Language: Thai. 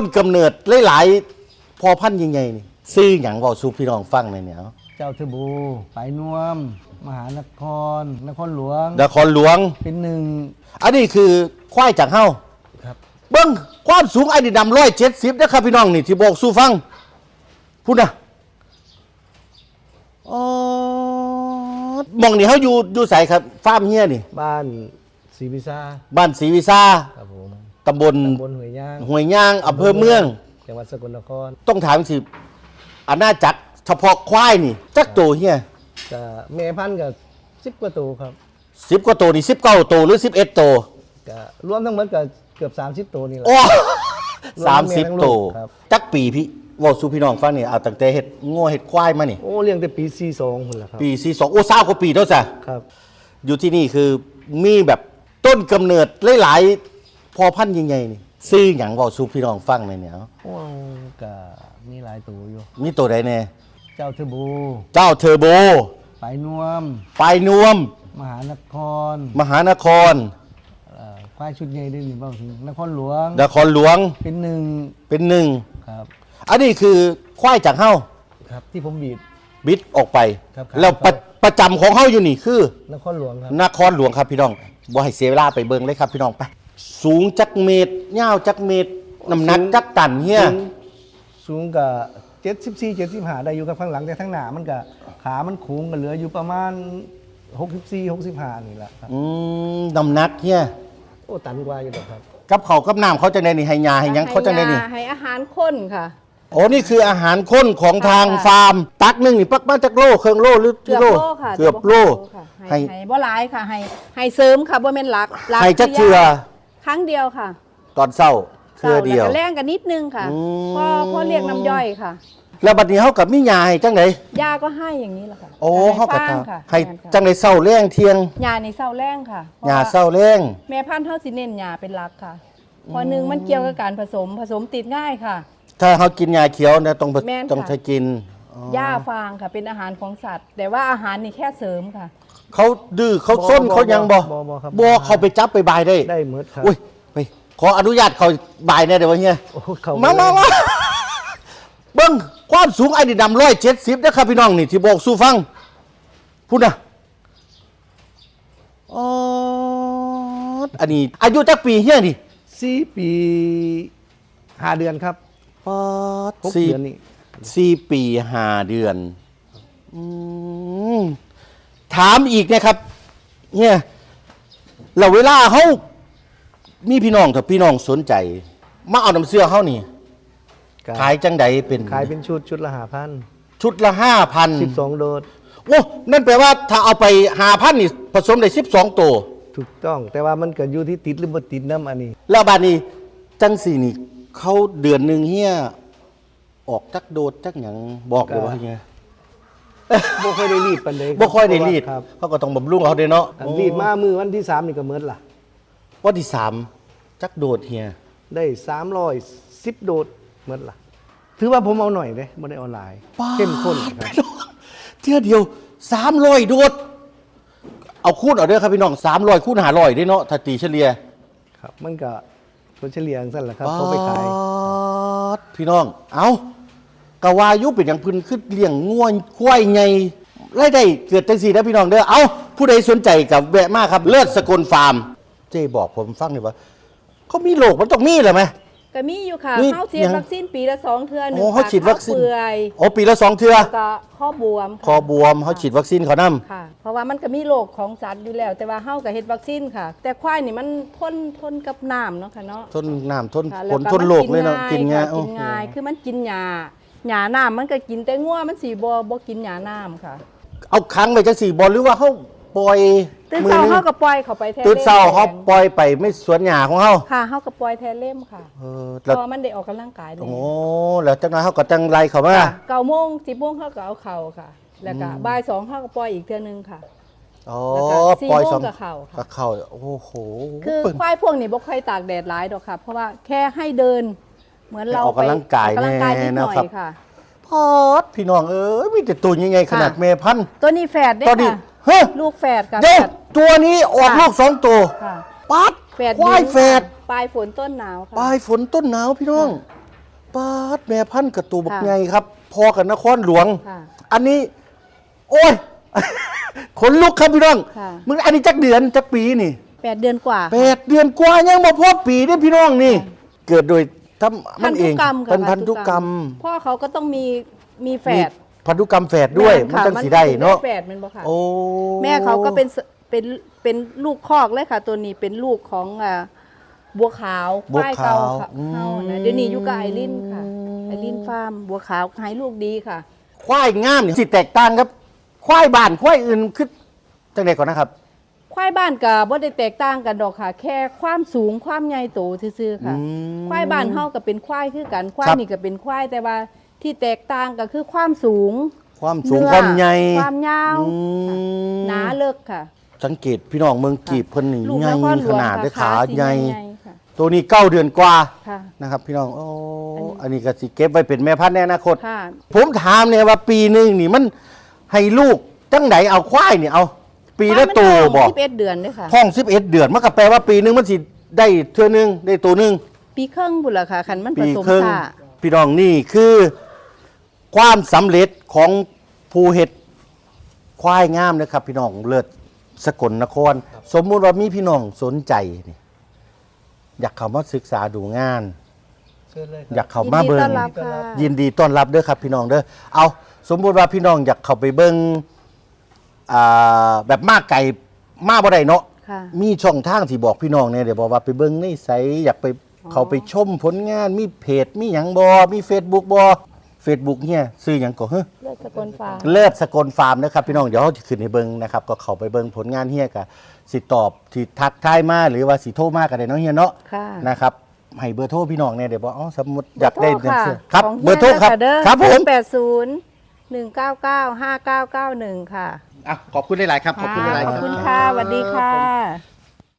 นกำเนิดหลายๆพอพันธุ์ยังไงนี่ซื้ออย่างเว้าสู่พี่น้องฟังหน่อยเนี่ยเอาเจ้าเทอร์โบูไปนวม มหานคร นครหลวง นครหลวง เป็นหนึ่งอันนี้คือควายจากเฮา ครับ เบิ้งความสูงไอ้นี่ดำร้อยเจ็ดสิบนะครับพี่น้องนี่ที่บอกสู้ฟังพูดนะอ๋อหมองนี่เขาอยู่อยู่ใสครับฟาร์มเฮียนี่ บ้านศรีวิซาบ้านศรีวิซาครับผม ตำบลตำบลห้วยย่างห้วยย่างอำเภอเมือง จังหวัดสกลนครต้องถามสิอาณาจักรเฉพาะควายนี่ จักโตเฮียก็แม่พันธุ์กับสิบกว่าตัวครับสิบกว่าโตนี่สิบเก้าโตหรือสิบเอ็ดโตก็รวมทั้งหมดก็เกือบ 30 ตัวนี่แหละ โอ้รวสามมแม่สิบทั้งโตลูกครับ จักปีพี่เว่าสู่พี่น้องฟังนี่เอาตั้งแต่เห็ดงัวเห็ดควายมานี่ โอ้เลี้ยงแต่ปี42พุ่นล่ะครับปีสี่สองโอ้เศร้ากว่าปีเท่าจ้ะ ครับ อยู่ที่นี่คือมีแบบต้นกำเนิดหลายๆ พอพันธุ์ยังไงนี่ซื้ออย่างเว่าสู่พี่น้องฟังหน่อยเนี่ยเอาโอ้ก็มีหลายตัวอยู่ มีตัวใดแน่เจ้าเทอร์โบูเจ้าเทอร์โบ ไปนวมปลายนวม มหานครมหานครเอ่อควายชุดใหญ่ด้วยนี่เบ้าถึงนครหลวงนครหลวงเป็นหนึ่งเป็นหนึ่งครับ อันนี้คือควายจากเฮ้าครับที่ผมบีดบิดออกไป ครับแล้วประครับประจำของเฮ้าอยู่นี่คือ นครหลวงครับ นครหลวงครับพี่น้องบ่ให้เสียเวลาไปเบิ่งเลยครับพี่น้องไป สูงจักเมตรยาวจักเมตรน้ำหนักจักตันเฮียสูงสูงกับเจ็ดสิบสี่เจ็ดสิบห้าได้อยู่กับข้างหลังแต่ทั้งหน้ามันก็ขามันโค้งกันเหลืออยู่ประมาณหกสิบสี่หกสิบห้านี่แหละครับอืมน้ำหนักเฮียโอ้ตันกว่าอยู่ดอกครับ กับเขาวกับน้ำเขาจังไดนี่ให้ยาให้หยังเขาจังไดนี่ ให้ยาให้อาหารข้นค่ะ โอ้นี่คืออาหารข้นของทางค่ะฟาร์ม ตักหนึงนี่ปักมาจากโลเครื่องโลหรือเกือบโลโลค่ะเกือบโล ค่ะให้ให้ให้บ่หลายค่ะ ให้ให้เสริมค่ะบ่แม่นหลักหลักให้จักเทื่อค รั้งเดียวค่ะตอนเช้าเทื่อเดียว แล้วก็แรงกันนิดนึงค่ะอืมพอพอเรียกน้ำย่อยค่ะ แล้วบัดนี้เฮากับมียาให้จังไดยาก็ให้อย่างนี้แหละค่ะโอ้เฮากับฟงค่ะให้แม่นค่ะจังไดเช้าแรงเที่ยงยาในเศร้าแรงค่ะพระยาว่เช้าแรง แม่พันธุ์เฮาสิเน้นยาเป็นหลักค่ะเพอหนึ่งมันเกี่ยวกับการผสมผสมติดง่ายค่ะ ถ้าเฮากินยาเขียวเนี่ยต้องแม่นค่ะ ต้องใช้กินอ๋อหญ้าฟางค่ะเป็นอาหารของสัตว์ แต่ว่าอาหารนี่แค่เสริมค่ะ เขาดื้อเขาส้นบ่เขายังบ่บ่บ่ครับ บ่เขาไปจับไปบายได้ ได้เมดครับ อุ้ยไป ขออนุญาตเขาบายแน่เดี๋ยวเฮียโอ้เขามามามาเบิ้งความสูงไอ้นี่ดำร้อยเจ็ดสิบนะครับพี่น้องนี่ที่บอกสู้ฟังพูดนะอ๋ออันนี้ อายุจักปีเฮียนี่สี่ปีห้าเดือนครับปอดหกสี่เดือนนี่สี่ปีห้าเดือนอืมถามอีกนะครับเนี่ยเราเวลาเขา มีพี่น้องถ้าพี่น้องสนใจ มาเอาน้ำเสื้อเขานี่ ก็ขายจังใดเป็นขายเป็นชุดชุดละห้าพันชุดละห้าพันสิบสองโดสโอ้นั่นแปลว่าถ้าเอาไปหาพันนี่ผสมได้สิบสองตัว ถูกต้อง แต่ว่ามันก็อยู่ที่ติดหรือบ่ติดน้ำอันนี้ แล้วบาดนี้จังสี่นี่ เขาเดือนหนึ่งเฮียออกจักโดดจักหยังบอกเลยว่าเฮียบ่ค่อยได้รีดปันเลยบ่ค่อยได้รีด ครับเขาก็ต้องบำรุงเขาเด้เนาะอันรีดมามือวันที่สามนี่ก็เมิดล่ะ วันที่สามจักโดดเฮียได้สามร้อยสิบโดสเมิดล่ะ ถือว่าผมเอาหน่อยเด้บ่ได้เอาหลายเข้มข้นครับพี่น้องเที่ยวเดียวสามร้อยโดด เอาคูณเอาเด้อครับพี่น้องสามร้อยคูณหาร้อยได้เนาะถ้าตีเฉลี่ยครับมันก็ผลเฉลี่ยจังซั่นแหละครับเขาไปขายป๊าดพี่น้อง เอากะวาอยุเป็นอย่างพื้นขึ้นเลี้ยงง่วนควายไงรายได้เกิดจังสี่นะพี่น้องเด้อเอาผู้ใดสนใจกับแวะมากครับ เลิศสกลฟาร์ม เจ๊บอกผมฟังหน่อยว่า เขามีโรคมันต้องมีเหรอไหม ก็มีอยู่ค่ะนี่เข้าฉีดยังวัคซีนปีละสองเทื่อหนึ่งโอ้เขาฉีดวัคซีน เปื่อยโอ้ปีละสองเทื่อแล้วก็ข้อบวมคอบวมเขาฉีดวัคซีนเขานำค่ะ เพราะว่ามันก็มีโรคของสัตว์อยู่แล้ว แต่ว่าเฮาก็เฮ็ดวัคซีนค่ะ แต่ควายนี่มันทนทนกับน้ำเนาะค่ะเนาะทนน้ำทนค่ะฝแล้วนก็ทนโรคเลยเนาะกินง่ายง่ายค่ะกินง่ายคือมันกินหญ้าหญ้าน้ำมันก็กินแต่งัวมันสิบ่บ่กินหญ้าน้ำค่ะ เอาค้างไปจังสี่บอลหรือว่าเขา ปล่อยตื่นมืเช้านึงเฮาก็ปล่อยเขาไปแทนตื่นเช้าล่มเขาปล่อยไปไม่สวนหญ้าของเขาค่ะเฮาก็ปล่อยแทนเล่มค่ะเออเพแล้วราะว่ามันได้ออกกำลังกายด้วยโอ้แล้วจังนั้นเขาก็จังไรเขามาค่ะเก้าโมงสิบโมงเฮาก็เอาเข่าค่ะ แล้วก็บ่ายสองเฮาก็ปล่อยอีกเทื่อนึงค่ะอ๋อแล้วก็สี่ปล่อยโมงสองกับเขาค่ะกับเขาโอ้โหคือเปิ่นควายพวกนี้บ่ค่อยตากแดดหลายดอกค่ะ เพราะว่าแค่ให้เดิน เหมือนเราให้ออกกำลังกายออกกำลังกายนิดหน่อแน่นะครับยค่ะพอดพี่น้องเอ้ยมีแต่ตัวยังไงขนาดค่ะเมพันธุ์ตัวนี้แฝดได้ตอนนี้ค่ะ เฮ้ยลูกแฝดค่ะเดี๋ยวแฝด ตัวนี้ออกค่ะ ลูกสองตัวค่ะปัดแฝดควายหญิงแฝดค่ะปลายฝนต้นหนาวค่ะ ปลายฝนต้นหนาวพี่น้องปาดแม่พันธุ์กระตูบักค่ะ ไงครับ พอกับนครหลวง ค่ะ อันนี้ โอ้ย ขนลุกครับพี่น้องค่ะ มึงอันนี้จักเดือนจักปีนี่แปดเดือนกว่าแปดเดือนกว่ายังมาพอปีได้อพี่น้องนี่ เกิดโดยทำมันเองพันธุกรรมค่ะเป็นพันธุกรรม พ่อเขาก็ต้องมีมีแฝดมี พันธุกรรมแฝดด้วย มันค่ะจังสีได้เนาะแฝดแมันบ่ค่ะ โอ้แม่เขาก็เป็นสเป็นเป็นลูกคอกเลยค่ะ ตัวนี้เป็นลูกของอ่าบัวขาวควายเก่าค่ะเฮานะเดี๋ยวนี้อยู่กับไอรินค่ะไอรินฟาร์มบัวขาวให้ลูกดีค่ะ ควายงามนี่สิแตกต่างครับ ควายบ้านควายอื่นคือจังไดก่อนนะครับ ควายบ้านกับบ่ได้แตกต่างกันดอกค่ะ แค่ความสูงความใหญ่โตซื่อๆค่ะ อืมควายบ้านเฮาก็เป็นควายคือกันควายครับ นี่ก็เป็นควายแต่ว่า ที่แตกต่างก็คือความสูงความสูงเนื้อความใหญ่ความยาวอืมหนาเลิกค่ะ สังเกตพี่น้องเมืองกีบเพิ่นนี่ลูกใหญ่นครหลขวงนาดค่ะได้ขาสีใหญ่ค่ะตัวนี้เก้าเดือนกว่าค่ะ นะครับ พี่น้องโอ้อันนี้อันนี้ก็สิเก็บไว้เป็นแม่พันธุ์ในอนาคต ค่ะ ผมถามเนี่ยว่าปีหนึงนี่มันให้ลูกจังไหนเอาควายนี่เอา ปีละตัวบอกสิบเอ็ดเดือนด้วยค่ะห้อง11 เดือนมันก็แปลว่าปีหนึงมันสิได้เทื่อหนึงได้ตัวหนึง ปีครึ่งบุนละค่ะคันมันผปีสมครึ่งค่ะ พี่น้องนี่คือ ความสำเร็จของผู้เห็ดควายงามนะครับ พี่น้องเลิศสกลนคร สมมุติว่ามีพี่น้องสนใจนี่อยากเข้ามาศึกษาดูงาน เชิญเลยคอยารับกเข้ามาเบิ่ยินดีต้งอนรับค่ะ ยินดีต้อนรับเด้อครับพี่น้องเด้อ เอาสมมุติว่าพี่น้องอยากเข้าไปเบิ่งอ่าแบบมากไก่มาบ่ได้เนาะ ค่ะ มีช่องทางที่บอกพี่น้องเนี่ยเดี๋ยวบอกว่าไปเบิ้งในไสอยากไปอ๋อเขาไปชมผลงาน มีเพจ มีหยังบอมี Facebook บอ Facebook เนี่ยซื้อหยังก็เฮ้อ เลือดสกลฟ้า เลิศสกลฟาร์มนะครับพี่น้องเดี๋ยวเขาจะขึ้นให้เบิ้งนะครับก็เขาไปเบิ้งผลงานเฮียกับสิตอบที่ทักทายมาหรือว่าสิโทรมากันได้เนาะเฮียเนาะค่ะนะครับให้เบอร์โทรพี่น้องเนี่ยเดี๋ยวบอกอ๋อสมมติอยากได้เบอร์โทรค่ะครับของเบอร์โทรครับเด้อครับผมแปดศูนย์หนึ่งเก้าเก้าห้าเก้าเก้าหนึ่งค่ะอะขอบคุณหลายๆครับขอบคุณหลายๆขคอบรับ คุณค่ะสวัสดีค่ะ